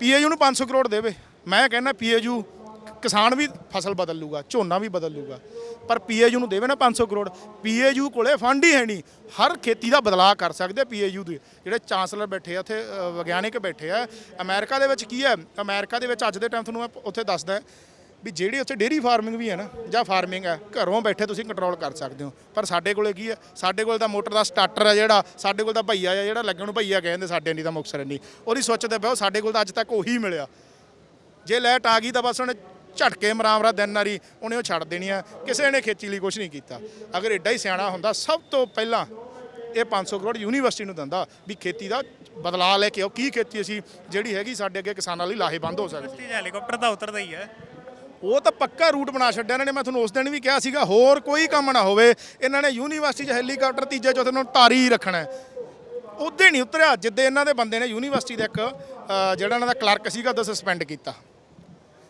ਪੀਏਯੂ ਨੂੰ 500 ਕਰੋੜ ਦੇਵੇ। ਮੈਂ ਕਹਿੰਦਾ ਪੀਏਯੂ ਕਿਸਾਨ ਵੀ ਫਸਲ ਬਦਲ ਲੂਗਾ ਝੋਨਾ ਵੀ ਬਦਲ ਲੂਗਾ ਪਰ ਪੀਏਯੂ ਨੂੰ ਦੇਵੇ ਨਾ 500 ਕਰੋੜ ਪੀਏਯੂ ਕੋਲੇ ਫੰਡ ਹੀ ਹੈ ਨਹੀਂ। ਹਰ ਖੇਤੀ ਦਾ ਬਦਲਾਅ ਕਰ ਸਕਦੇ ਪੀਏਯੂ ਦੇ ਜਿਹੜੇ ਚਾਂਸਲਰ ਬੈਠੇ ਆ ਉੱਥੇ ਅ, ਵਿਗਿਆਨਿਕ ਬੈਠੇ ਆ। ਅਮਰੀਕਾ ਦੇ ਵਿੱਚ ਕੀ ਹੈ? ਅਮਰੀਕਾ ਦੇ ਵਿੱਚ ਅੱਜ ਦੇ ਟਾਈਮ ਤੁਹਾਨੂੰ ਮੈਂ ਉੱਥੇ ਦੱਸਦਾ ਵੀ ਜਿਹੜੀ ਉੱਥੇ ਡੇਰੀ ਫਾਰਮਿੰਗ ਵੀ ਹੈ ਨਾ ਜਾਂ ਫਾਰਮਿੰਗ ਹੈ ਘਰੋਂ ਬੈਠੇ ਤੁਸੀਂ ਕੰਟਰੋਲ ਕਰ ਸਕਦੇ ਹੋ। ਪਰ ਸਾਡੇ ਕੋਲੇ ਕੀ ਹੈ? ਸਾਡੇ ਕੋਲ ਤਾਂ ਮੋਟਰ ਦਾ ਸਟਾਰਟਰ ਹੈ ਜਿਹੜਾ ਸਾਡੇ ਕੋਲ ਤਾਂ ਭਈਆ ਹੈ ਜਿਹੜਾ ਲੱਗਣ ਨੂੰ ਭਈਆ ਕਹਿੰਦੇ ਸਾਡੇ ਨਹੀਂ ਤਾਂ ਮੁਕਸਰ ਨਹੀਂ। ਉਹਦੀ ਸੋਚਦੇ ਪਿਓ ਸਾਡੇ ਕੋਲ ਤਾਂ ਅੱਜ ਤੱਕ ਉਹੀ ਮਿਲਿਆ। ਜੇ ਲੈਟ ਆ ਗਈ ਤਾਂ ਬਸ ਉਹਨੇ ਝਟਕੇ ਮਰਾਮਰਾ ਦਿਨ ਨਾਰੀ ਉਹਨੇ ਉਹ ਛੱਡ ਦੇਣੀ ਆ। ਕਿਸੇ ਨੇ ਖੇਤੀ ਲਈ ਕੁਝ ਨਹੀਂ ਕੀਤਾ। ਅਗਰ ਐਡਾ ਹੀ ਸਿਆਣਾ ਹੁੰਦਾ ਸਭ ਤੋਂ ਪਹਿਲਾਂ ਇਹ 500 ਕਰੋੜ ਯੂਨੀਵਰਸਿਟੀ ਨੂੰ ਦਿੰਦਾ ਵੀ ਖੇਤੀ ਦਾ ਬਦਲਾਅ ਲੈ ਕੇ ਆਓ। ਕੀ ਖੇਤੀ ਅਸੀਂ ਜਿਹੜੀ ਹੈਗੀ ਸਾਡੇ ਅੱਗੇ ਕਿਸਾਨਾਂ ਲਈ ਲਾਹੇਵੰਦ ਹੋ ਸਕਦੀ। ਤੇ ਹੈਲੀਕਾਪਟਰ ਤਾਂ ਉਤਰਦਾ ਹੀ ਹੈ ਉਹ ਤਾਂ ਪੱਕਾ ਰੂਟ ਬਣਾ ਛੱਡਿਆ ਇਹਨਾਂ ਨੇ। ਮੈਂ ਤੁਹਾਨੂੰ ਉਸ ਦਿਨ ਵੀ ਕਿਹਾ ਸੀਗਾ ਹੋਰ ਕੋਈ ਕੰਮ ਨਾ ਹੋਵੇ। ਇਹਨਾਂ ਨੇ ਯੂਨੀਵਰਸਿਟੀ 'ਚ ਹੈਲੀਕਾਪਟਰ ਤੀਜੇ ਚੌਥੇ ਨੂੰ ਹੀ ਰੱਖਣਾ ਹੈ। ਉਹਦੇ ਨਹੀਂ ਉਤਰਿਆ ਜਿੱਦੇ ਇਹਨਾਂ ਦੇ ਬੰਦੇ ਨੇ ਯੂਨੀਵਰਸਿਟੀ ਦਾ ਇੱਕ ਜਿਹੜਾ ਇਹਨਾਂ ਦਾ ਕਲਰਕ ਸੀਗਾ ਉਹ ਸਸਪੈਂਡ ਕੀਤਾ।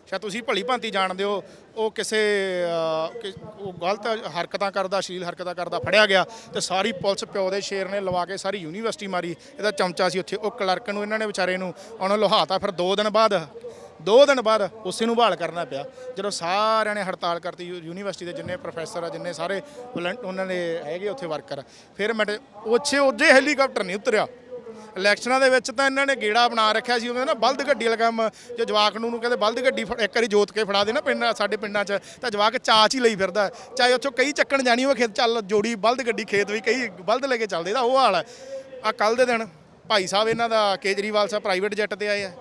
ਸ਼ਾਇਦ ਤੁਸੀਂ ਭਲੀ ਭਾਂਤੀ ਜਾਣਦੇ ਹੋ ਉਹ ਕਿਸੇ ਅ, ਕਿ- ਉਹ ਗਲਤ ਹਰਕਤਾਂ ਕਰਦਾ ਅਸ਼ਲੀਲ ਹਰਕਤਾਂ ਕਰਦਾ ਫੜਿਆ ਗਿਆ ਤੇ ਸਾਰੀ ਪੁਲਿਸ ਪਿਓ ਦੇ ਸ਼ੇਰ ਨੇ ਲਵਾ ਕੇ ਸਾਰੀ ਯੂਨੀਵਰਸਿਟੀ ਮਾਰੀ। ਇਹਦਾ ਚਮਚਾ ਸੀ ਉੱਥੇ ਉਹ ਕਲਰਕ ਨੂੰ ਇਹਨਾਂ ਨੇ ਵਿਚਾਰੇ ਨੂੰ ਉਹਨੂੰ ਲੁਹਾਤਾ ਫਿਰ 2 ਦਿਨ ਬਾਅਦ ਦੋ ਦਿਨ ਬਾਅਦ ਉਸੇ ਨੂੰ ਬਹਾਲ ਕਰਨਾ ਪਿਆ। ਜਦੋਂ ਸਾਰਿਆਂ ਨੇ ਹੜਤਾਲ ਕਰਤੀ ਯੂ- ਯੂਨੀਵਰਸਿਟੀ ਦੇ ਜਿੰਨੇ ਪ੍ਰੋਫੈਸਰ ਆ ਜਿੰਨੇ ਸਾਰੇ ਵਲੰ ਉਹਨਾਂ ਦੇ ਹੈਗੇ ਉੱਥੇ ਵਰਕਰ। ਫਿਰ ਮੈਂ ਉੱਚੇ ਉੱਜੇ ਹੈਲੀਕਾਪਟਰ ਨਹੀਂ ਉਤਰਿਆ। ਇਲੈਕਸ਼ਨਾਂ ਦੇ ਵਿੱਚ ਤਾਂ ਇਹਨਾਂ ਨੇ ਗੇੜਾ ਬਣਾ ਰੱਖਿਆ ਸੀ ਉਹਨਾਂ ਨਾ ਬਲਦ ਗੱਡੀ ਵਾਲਾ ਕੰਮ, ਜੋ ਜਵਾਕ ਨੂੰ ਨੂੰ ਕਹਿੰਦੇ ਬਲਦ ਗੱਡੀ ਫੜ- ਇੱਕ ਵਾਰੀ ਜੋਤ ਕੇ ਫੜਾ ਦੇ ਨਾ ਪਿੰਡ, ਸਾਡੇ ਪਿੰਡਾਂ 'ਚ, ਤਾਂ ਜਵਾਕ ਚਾਚ ਹੀ ਲਈ ਫਿਰਦਾ। ਚਾਹੇ ਉੱਥੋਂ ਕਈ ਚੱਕਣ ਜਾਣੀ ਹੋਵੇ, ਖੇਤ ਚੱਲ ਜੋੜੀ ਬਲਦ ਗੱਡੀ ਖੇਤ ਵੀ ਕਈ ਬਲਦ ਲੈ ਕੇ ਚੱਲਦੇ ਦਾ ਉਹ ਹਾਲ ਹੈ ਆ ਕੱਲ ਦੇ ਦਿਨ ਭਾਈ ਸਾਹਿਬ ਇਹਨਾਂ ਦਾ ਕੇਜਰੀਵਾਲ ਸਾਹਿਬ ਪ੍ਰਾਈਵੇਟ ਜੈਟ ਤੇ ਆਏ ਆ।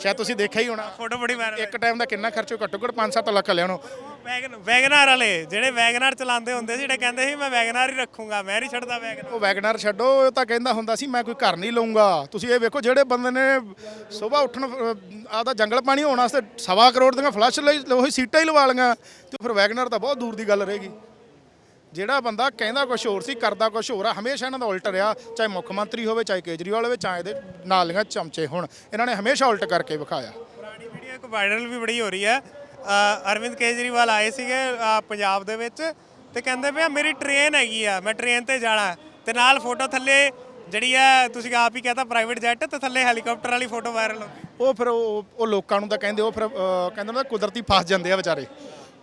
ਸ਼ਾਇਦ ਤੁਸੀਂ ਦੇਖਿਆ ਹੀ ਹੋਣਾ। ਫੋਟੋ ਬੜੀ ਵਾਇਰਲ ਇੱਕ ਟਾਈਮ ਦਾ ਕਿੰਨਾ ਖਰਚੋ ਘੱਟੋ ਘੱਟ 5-7 ਲੱਖ ਲਿਆਉਣੋ ਵੈਗਨ ਵੈਗਨਾਰ ਵਾਲੇ ਜਿਹੜੇ ਵੈਗਨਾਰ ਚਲਾਉਂਦੇ ਹੁੰਦੇ ਸੀ ਜਿਹੜੇ ਕਹਿੰਦੇ ਸੀ ਮੈਂ ਵੈਗਨਾਰ ਹੀ ਰੱਖੂੰਗਾ ਮੈਂ ਨਹੀਂ ਛੱਡਦਾ ਵੈਗਨਾਰ ਉਹ ਵੈਗਨਰ ਛੱਡੋ ਉਹ ਤਾਂ ਕਹਿੰਦਾ ਹੁੰਦਾ ਸੀ ਮੈਂ ਕੋਈ ਘਰ ਨਹੀਂ ਲਊਂਗਾ। ਤੁਸੀਂ ਇਹ ਵੇਖੋ ਜਿਹੜੇ ਬੰਦੇ ਨੇ ਸਵੇਰ ਉੱਠਣ ਆਦਾ ਜੰਗਲ ਪਾਣੀ ਹੋਣ ਵਾਸਤੇ ਸਵਾ ਕਰੋੜ ਦੀਆਂ ਫਲੱਸ਼ ਲਈ ਉਹੀ ਸੀਟਾਂ ਹੀ ਲਵਾ ਲਈਆਂ। ਤੇ ਫਿਰ ਵੈਗਨਰ ਤਾਂ ਬਹੁਤ ਦੂਰ ਦੀ ਗੱਲ ਰਹੇਗੀ। ਜਿਹੜਾ ਬੰਦਾ ਕਹਿੰਦਾ ਕੁਝ ਹੋਰ ਸੀ ਕਰਦਾ ਕੁਝ ਹੋਰ ਆ ਹਮੇਸ਼ਾ ਇਹਨਾਂ ਦਾ ਉਲਟ ਰਿਹਾ ਚਾਹੇ ਮੁੱਖ ਮੰਤਰੀ ਹੋਵੇ ਚਾਹੇ ਕੇਜਰੀਵਾਲ ਹੋਵੇ ਚਾਹੇ ਇਹਦੇ ਨਾਲੀਆਂ ਚਮਚੇ ਹੋਣ। ਇਹਨਾਂ ਨੇ ਹਮੇਸ਼ਾ ਉਲਟ ਕਰਕੇ ਵਿਖਾਇਆ। ਪੁਰਾਣੀ ਵੀਡੀਓ ਇੱਕ ਵਾਇਰਲ ਵੀ ਬੜੀ ਹੋ ਰਹੀ ਹੈ। ਅਰਵਿੰਦ ਕੇਜਰੀਵਾਲ ਆਏ ਸੀਗੇ ਪੰਜਾਬ ਦੇ ਵਿੱਚ ਤੇ ਕਹਿੰਦੇ ਪਿਆ ਮੇਰੀ ਟ੍ਰੇਨ ਹੈਗੀ ਆ ਮੈਂ ਟ੍ਰੇਨ ਤੇ ਜਾਣਾ ਤੇ ਨਾਲ ਫੋਟੋ ਥੱਲੇ ਜਿਹੜੀ ਆ ਤੁਸੀਂ ਆਪ ਹੀ ਕਹਤਾ ਪ੍ਰਾਈਵੇਟ ਜੈਟ ਤੇ ਥੱਲੇ ਹੈਲੀਕਾਪਟਰ ਵਾਲੀ ਫੋਟੋ ਵਾਇਰਲ ਹੋ ਗਈ। ਉਹ ਫਿਰ ਉਹ ਲੋਕਾਂ ਨੂੰ ਤਾਂ ਕਹਿੰਦੇ ਉਹ ਫਿਰ ਕਹਿੰਦੇ ਨਾ ਕੁਦਰਤੀ ਫਸ ਜਾਂਦੇ ਆ ਵਿਚਾਰੇ।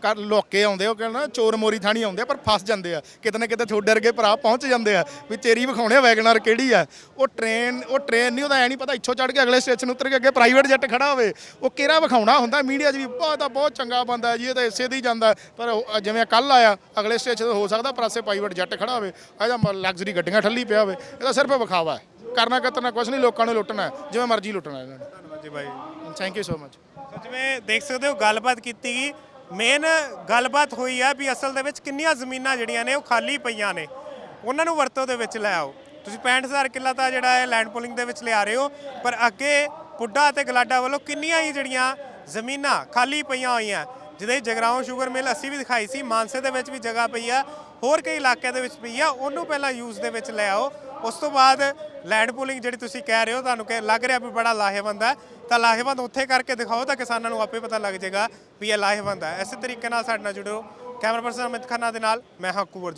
ਕਰ ਲੋਕੇ ਆਉਂਦੇ ਉਹ ਕਹਿੰਦਾ ਚੋਰ ਮੋਰੀ ਥਾਣੀ ਆਉਂਦੇ ਆ ਪਰ ਫਸ ਜਾਂਦੇ ਆ। ਕਿਤੇ ਨਾ ਕਿਤੇ ਥੋੜੇ ਵਰਗੇ ਭਰਾ ਪਹੁੰਚ ਜਾਂਦੇ ਆ ਵੀ ਤੇਰੀ ਵਿਖਾਉਣੇ ਆ ਵੈਗਨਰ ਕਿਹੜੀ ਆ। ਉਹ ਟ੍ਰੇਨ ਉਹ ਟ੍ਰੇਨ ਨਹੀਂ ਉਹਦਾ ਐ ਨਹੀਂ ਪਤਾ ਇੱਥੋਂ ਚੜ ਕੇ ਅਗਲੇ ਸਟੇਸ਼ਨ ਉਤਰ ਕੇ ਅੱਗੇ ਪ੍ਰਾਈਵੇਟ ਜੈਟ ਖੜਾ ਹੋਵੇ। ਉਹ ਕਿਹੜਾ ਵਿਖਾਉਣਾ ਹੁੰਦਾ ਮੀਡੀਆ 'ਚ ਵੀ ਬਹੁਤ ਤਾਂ ਬਹੁਤ ਚੰਗਾ ਬੰਦਾ ਜੀ ਇਹ ਤਾਂ ਇਸੇ ਦੀ ਜਾਂਦਾ। ਪਰ ਉਹ ਜਿਵੇਂ ਕੱਲ ਆਇਆ ਅਗਲੇ ਸਟੇਸ਼ਨ ਹੋ ਸਕਦਾ ਪਰਾਸੇ ਪ੍ਰਾਈਵੇਟ ਜੈਟ ਖੜਾ ਹੋਵੇ। ਇਹਦਾ ਲਗਜ਼ਰੀ ਗੱਡੀਆਂ ਠੱਲੀ ਪਿਆ ਹੋਵੇ। ਇਹਦਾ ਸਿਰਫ ਵਿਖਾਵਾ ਹੈ। ਕਰਨਾ ਕਰਨਾ ਕੁਝ ਨਹੀਂ ਲੋਕਾਂ ਨੂੰ ਲੁੱਟਣਾ ਜਿਵੇਂ ਮਰਜ਼ੀ ਲੁੱਟਣਾ ਇਹਨਾਂ ਨੇ। ਧੰਨਵਾਦ ਜੀ ਬਾਈ। ਥੈਂਕ ਯੂ ਸੋ ਮਚ ਜਿਵੇਂ ਦੇਖ ਸਕਦੇ ਹੋ ਗੱਲਬਾਤ ਕੀਤੀ ਗਈ। ਮੇਨ ਗੱਲਬਾਤ ਹੋਈ ਆ ਵੀ ਅਸਲ ਦੇ ਵਿੱਚ ਕਿੰਨੀਆਂ ਜ਼ਮੀਨਾਂ ਜਿਹੜੀਆਂ ਨੇ ਉਹ ਖਾਲੀ ਪਈਆਂ ਨੇ। ਉਹਨਾਂ ਨੂੰ ਵਰਤੋਂ ਦੇ ਵਿੱਚ ਲੈ ਆਓ। ਤੁਸੀਂ 65000 ਕਿੱਲਾ ਤਾਂ ਜਿਹੜਾ ਹੈ ਲੈਂਡ ਪੂਲਿੰਗ ਦੇ ਵਿੱਚ ਲਿਆ ਰਹੇ ਹੋ, ਪਰ ਅੱਗੇ ਪੁੱਡਾ ਅਤੇ ਗਲਾਡਾ ਵੱਲੋਂ ਕਿੰਨੀਆਂ ਹੀ ਜਿਹੜੀਆਂ ਜ਼ਮੀਨਾਂ ਖਾਲੀ ਪਈਆਂ ਹੋਈਆਂ। ਜਿਹਦੇ ਜਗਰਾਉਂ ਸ਼ੂਗਰ ਮਿਲ ਅਸੀਂ ਵੀ ਦਿਖਾਈ ਸੀ, ਮਾਨਸੇ ਦੇ ਵਿੱਚ ਵੀ ਜਗ੍ਹਾ ਪਈ ਆ, ਹੋਰ ਕਈ ਇਲਾਕਿਆਂ ਦੇ ਵਿੱਚ ਪਈ ਆ, ਉਹਨੂੰ ਪਹਿਲਾਂ ਯੂਜ਼ ਦੇ ਵਿੱਚ ਲੈ ਆਓ। ਉਸ ਤੋਂ ਬਾਅਦ ਲੈਂਡ ਪੂਲਿੰਗ ਜਿਹੜੀ ਤੁਸੀਂ ਕਹਿ ਰਹੇ ਹੋ, ਤੁਹਾਨੂੰ ਕਿ ਲੱਗ ਰਿਹਾ ਵੀ ਬੜਾ ਲਾਹੇਵੰਦ ਹੈ। ਤਾਂ ਲਾਹੇਵੰਦ ਉੱਥੇ ਕਰਕੇ ਦਿਖਾਓ ਤਾਂ ਕਿਸਾਨਾਂ ਨੂੰ ਆਪੇ ਪਤਾ ਲੱਗ ਜਾਏਗਾ ਵੀ ਇਹ ਲਾਹੇਵੰਦ ਹੈ। ਇਸੇ ਤਰੀਕੇ ਨਾਲ ਸਾਡੇ ਨਾਲ ਜੁੜੋ। ਕੈਮਰਾ ਪਰਸਨ ਅਮਿਤ ਖੰਨਾ ਦੇ ਨਾਲ, ਮੈਂ ਹਾਂ ਕੁਵਰ